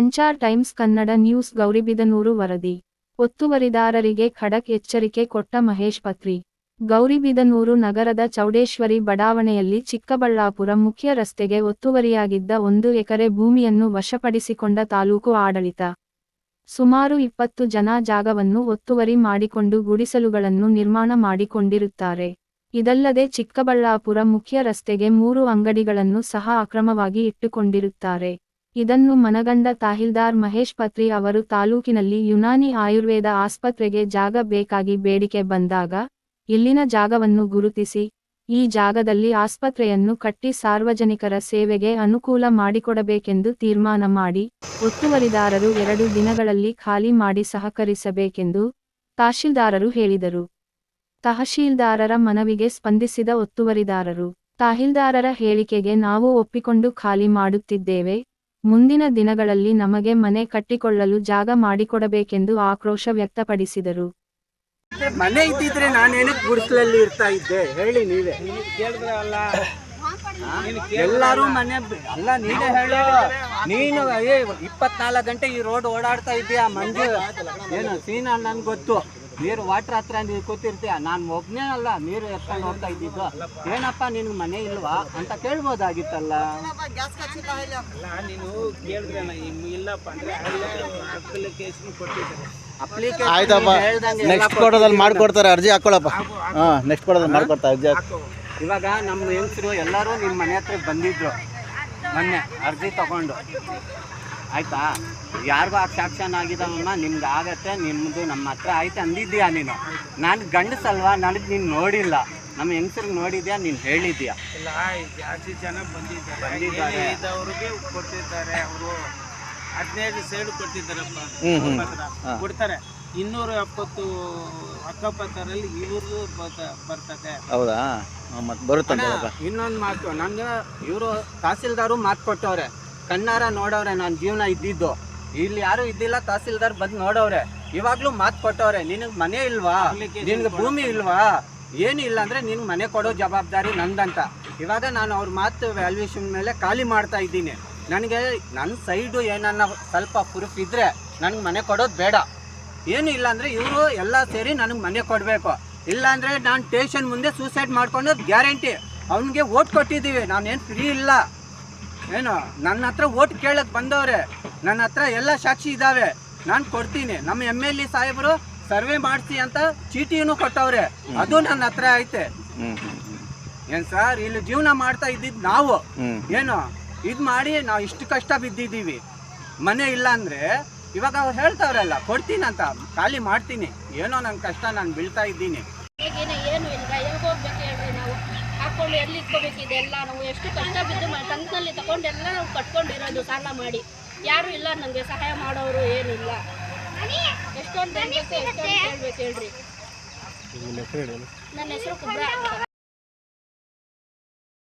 Sanchar times Kannada news Gauribidanur ವರದಿ. ಒತ್ತುವರಿದಾರರಿಗೆ ಖಡಕ್ ಎಚ್ಚರಿಕೆ ಕೊಟ್ಟ ಮಹೇಶ್ ಪತ್ರಿ. ಗೌರಿಬಿದನೂರು ನಗರದ ಚೌಡೇಶ್ವರಿ ಬಡಾವಣೆಯಲ್ಲಿ ಚಿಕ್ಕಬಳ್ಳಾಪುರ ಮುಖ್ಯ ರಸ್ತೆಗೆ ಒತ್ತುವರಿಯಾಗಿದ್ದ ಒಂದು ಎಕರೆ ಭೂಮಿಯನ್ನು ವಶಪಡಿಸಿಕೊಂಡ ತಾಲೂಕು ಆಡಳಿತ. ಸುಮಾರು ಇಪ್ಪತ್ತು ಜನ ಜಾಗವನ್ನು ಒತ್ತುವರಿ ಮಾಡಿಕೊಂಡು ಗುಡಿಸಲುಗಳನ್ನು ನಿರ್ಮಾಣ ಮಾಡಿಕೊಂಡಿರುತ್ತಾರೆ. ಇದಲ್ಲದೆ ಚಿಕ್ಕಬಳ್ಳಾಪುರ ಮುಖ್ಯ ರಸ್ತೆಗೆ ಮೂರು ಅಂಗಡಿಗಳನ್ನು ಸಹ ಅಕ್ರಮವಾಗಿ ಇಟ್ಟುಕೊಂಡಿರುತ್ತಾರೆ. ಇದನ್ನು ಮನಗಂಡ ತಾಹಿಲ್ದಾರ್ ಮಹೇಶ್ ಪತ್ರಿ ಅವರು ತಾಲೂಕಿನಲ್ಲಿ ಯುನಾನಿ ಆಯುರ್ವೇದ ಆಸ್ಪತ್ರೆಗೆ ಜಾಗ ಬೇಕಾಗಿ ಬೇಡಿಕೆ ಬಂದಾಗ, ಇಲ್ಲಿನ ಜಾಗವನ್ನು ಗುರುತಿಸಿ, ಈ ಜಾಗದಲ್ಲಿ ಆಸ್ಪತ್ರೆಯನ್ನು ಕಟ್ಟಿ ಸಾರ್ವಜನಿಕರ ಸೇವೆಗೆ ಅನುಕೂಲ ಮಾಡಿಕೊಡಬೇಕೆಂದು ತೀರ್ಮಾನ ಮಾಡಿ, ಒತ್ತುವರಿದಾರರು ಎರಡು ದಿನಗಳಲ್ಲಿ ಖಾಲಿ ಮಾಡಿ ಸಹಕರಿಸಬೇಕೆಂದು ತಹಶೀಲ್ದಾರರು ಹೇಳಿದರು. ತಹಶೀಲ್ದಾರರ ಮನವಿಗೆ ಸ್ಪಂದಿಸಿದ ಒತ್ತುವರಿದಾರರು, ತಹಶೀಲ್ದಾರರ ಹೇಳಿಕೆಗೆ ನಾವು ಒಪ್ಪಿಕೊಂಡು ಖಾಲಿ ಮಾಡುತ್ತಿದ್ದೇವೆ ಮುಂದಿನ ದಿನಗಳಲ್ಲಿ ನಮಗೆ ಮನೆ ಕಟ್ಟಿಕೊಳ್ಳಲು ಜಾಗ ಮಾಡಿಕೊಡಬೇಕೆಂದು ಆಕ್ರೋಶ ವ್ಯಕ್ತಪಡಿಸಿದರು. ಮನೆ ಇದ್ದಿದ್ರೆ ನಾನೇನಕ್ಕೆ ಗುಡಿಸಲಲ್ಲಿ ಇರ್ತಾ ಇದ್ದೆ? ಹೇಳಿ ನೀವೇ. ಎಲ್ಲರೂ ಮನೆ ಅಲ್ಲ ನೀನೇ ಹೇಳು. ನೀನು, ಏ, ಇಪ್ಪತ್ನಾಲ್ಕು ಗಂಟೆ ಈ ರೋಡ್ ಓಡಾಡ್ತಾ ಇದೀಯ? ಮಂಜು, ಏನು, ಸೀನಾ ನನ್ಗೆ ಗೊತ್ತು. ನೀರು ವಾಟ್ರ್ ಹತ್ರ ನೀವು ಕೂತಿರ್ತೀಯ ನಾನು ಒಬ್ಬನೇ ಅಲ್ಲ ನೀರು ಎತ್ಕೊಂಡು ಹೋಗ್ತಾ ಇದ್ದಿದ್ದು. ಏನಪ್ಪ ನಿನ್ಗೆ ಮನೆ ಇಲ್ವಾ? ಅಂತ ಕೇಳ್ಬೋದಾಗಿತ್ತಲ್ಲ. ನೀನು ಕೇಳಿದ್ರೆ ಇಲ್ಲಪ್ಪ ಅಂದ್ರೆ ಅಪ್ಲಿಕೇಶನ್ ಕೊಟ್ಟಿದ್ದಾರೆ ಆಯ್ತಪ್ಪ ನೆಕ್ಸ್ಟ್ ಕೊಡೋದಲ್ಲಿ ಮಾಡ್ಕೊಡ್ತಾರೆ ಅರ್ಜಿ ಹಾಕೊಳ್ಳಪ್ಪ. ಹಾಂ ನೆಕ್ಸ್ಟ್ ಕೊಡೋದಲ್ಲಿ ಮಾಡ್ಕೊಡ್ತಾರೆ ಅರ್ಜಿ ಇವಾಗ ನಮ್ಮ ಹೆಂಗಸರು ಎಲ್ಲರೂ ನಿಮ್ಮ ಮನೆ ಹತ್ರ ಬಂದಿದ್ರು. ಮೊನ್ನೆ ಅರ್ಜಿ ತಗೊಂಡು. ಆಯ್ತಾ? ಯಾರಿಗೂ ಆಗ ಸ್ಯಾಕ್ಷನ್ ಆಗಿದಾವಮ್ಮ ನಿಮ್ಗೆ ಆಗತ್ತೆ ನಿಮ್ಮದು ನಮ್ಮ ಹತ್ರ ಆಯ್ತು ಅಂದಿದ್ಯಾ ನೀನು? ನಾನು ಗಂಡಸಲ್ವಾ? ನನಗೆ ನೀನು ನೋಡಿಲ್ಲ. ನಮ್ಮ ಹೆಂಗಸ್ರಿಗೆ ನೋಡಿದ್ಯಾ ನೀನು ಹೇಳಿದ್ಯಾ? ಇಲ್ಲ ಜಾಸ್ತಿ ಜನ ಬಂದಿದ್ದಾರೆ. ಬಂದಿದ್ದಾರೆ. ಇದ್ದವ್ರಿಗೆ ಕೊಡ್ತಿದ್ದಾರೆ ಅವರು ಹದಿನೈದು ಸೈಡ್ ಕೊಟ್ಟಿದ್ದಾರಪ್ಪ. ಹ್ಮ್, ಹ್ಮ್. ಹತ್ರ. ಹಾ. ಕೊಡ್ತಾರೆ. ಇನ್ನೂರ ಎಪ್ಪತ್ತು ಅಕ್ಕಪಕ್ಕದಲ್ಲಿ ಇವ್ರದ್ದು ಬರ್ತ- ಬರ್ತದೆ. ಹೌದಾ? ಮತ್ತೆ ಬರುತ್ತಂತಪ್ಪ ಇನ್ನೊಂದು ಮಾತು. ನಂಗೆ ಇವರು ತಹಸೀಲ್ದಾರು ಮಾತು ಕೊಟ್ಟವ್ರೆ. ಕಣ್ಣಾರ ನೋಡವ್ರೆ ನಾನು ಜೀವನ ಇದ್ದಿದ್ದು. ಇಲ್ಲಿ ಯಾರು ಇದ್ದಿಲ್ಲ ತಹಸೀಲ್ದಾರ್ ಬಂದು ನೋಡವ್ರೆ. ಇವಾಗ್ಲೂ ಮಾತು ಕೊಟ್ಟವ್ರೆ ನಿನಗೆ ಮನೆ ಇಲ್ವಾ? ನಿನಗೆ ಭೂಮಿ ಇಲ್ವಾ? ಏನಿಲ್ಲ ಅಂದ್ರೆ ನಿನ್ಗೆ ಮನೆ ಕೊಡೋ ಜವಾಬ್ದಾರಿ ನಂದಂತ. ಇವಾಗ ನಾನು ಅವ್ರ ಮಾತು ವ್ಯಾಲ್ಯೂಷನ್ ಮೇಲೆ ಖಾಲಿ ಮಾಡ್ತಾ ಇದ್ದೀನಿ. ನನಗೆ ನನ್ನ ಸೈಡು ಏನನ್ನ ಸ್ವಲ್ಪ ಪ್ರೂಫ್ ಇದ್ರೆ ನನಗೆ ಮನೆ ಕೊಡೋದು ಬೇಡ. ಏನು ಇಲ್ಲ ಅಂದ್ರೆ ಇವರು ಎಲ್ಲ ಸೇರಿ ನನಗೆ ಮನೆ ಕೊಡಬೇಕು. ಇಲ್ಲ ಅಂದ್ರೆ ನಾನು ಸ್ಟೇಷನ್ ಮುಂದೆ ಸೂಸೈಡ್ ಮಾಡ್ಕೊಂಡು ಗ್ಯಾರಂಟಿ ಅವನಿಗೆ ಓಟ್ ಕೊಟ್ಟಿದ್ದೀವಿ ನಾನೇನು ಫ್ರೀ ಇಲ್ಲ. ಏನು ನನ್ನ ಹತ್ರ ಓಟ್ ಕೇಳಕ್ ಬಂದವ್ರೆ. ನನ್ನ ಹತ್ರ ಎಲ್ಲ ಸಾಕ್ಷಿ ಇದಾವೆ. ನಾನು ಕೊಡ್ತೀನಿ. ನಮ್ಮ ಎಂ ಎಲ್ ಎ ಸಾಹೇಬರು ಸರ್ವೆ ಮಾಡಿಸಿ ಅಂತ ಚೀಟಿನೂ ಕೊಟ್ಟವ್ರೆ. ಅದು ನನ್ನ ಹತ್ರ ಐತೆ. ಏನು ಸರ್ ಇಲ್ಲಿ ಜೀವನ ಮಾಡ್ತಾ ಇದ್ದಿದ್ದು ನಾವು. ಏನು ಇದು ಮಾಡಿ ನಾವು ಇಷ್ಟು ಕಷ್ಟ ಬಿದ್ದಿದ್ದೀವಿ. ಮನೆ ಇಲ್ಲ ಅಂದ್ರೆ ಇವಾಗ ಅವ್ರು ಹೇಳ್ತಾವ್ರಲ್ಲ ಕೊಡ್ತೀನಿ ಅಂತ. ಖಾಲಿ ಮಾಡ್ತೀನಿ. ಏನೋ ನನ್ನ ಕಷ್ಟ ನಾನು ಬೀಳ್ತಾ ಇದ್ದೀನಿ. ಎಲ್ಲಿ ಹಾಕೊಂಡು ಎಲ್ಲಿ ಇಟ್ಕೋಬೇಕು ಇದೆಲ್ಲ ನಾವು ಎಷ್ಟು ಕಷ್ಟ ಬಿದ್ದು ಕಂತಿನಲ್ಲಿ ತಗೊಂಡೆಲ್ಲ ನಾವು ಕಟ್ಕೊಂಡಿರೋದು ಸಾಲ ಮಾಡಿ. ಯಾರು ಇಲ್ಲ ನನಗೆ ಸಹಾಯ ಮಾಡೋರು ಏನಿಲ್ಲ ಎಷ್ಟೊಂದು ಎಷ್ಟೊಂದು ಹೇಳ್ಬೇಕು ಹೇಳ್ರಿ. ನನ್ನ ಹೆಸರು ಕುಬ್ರ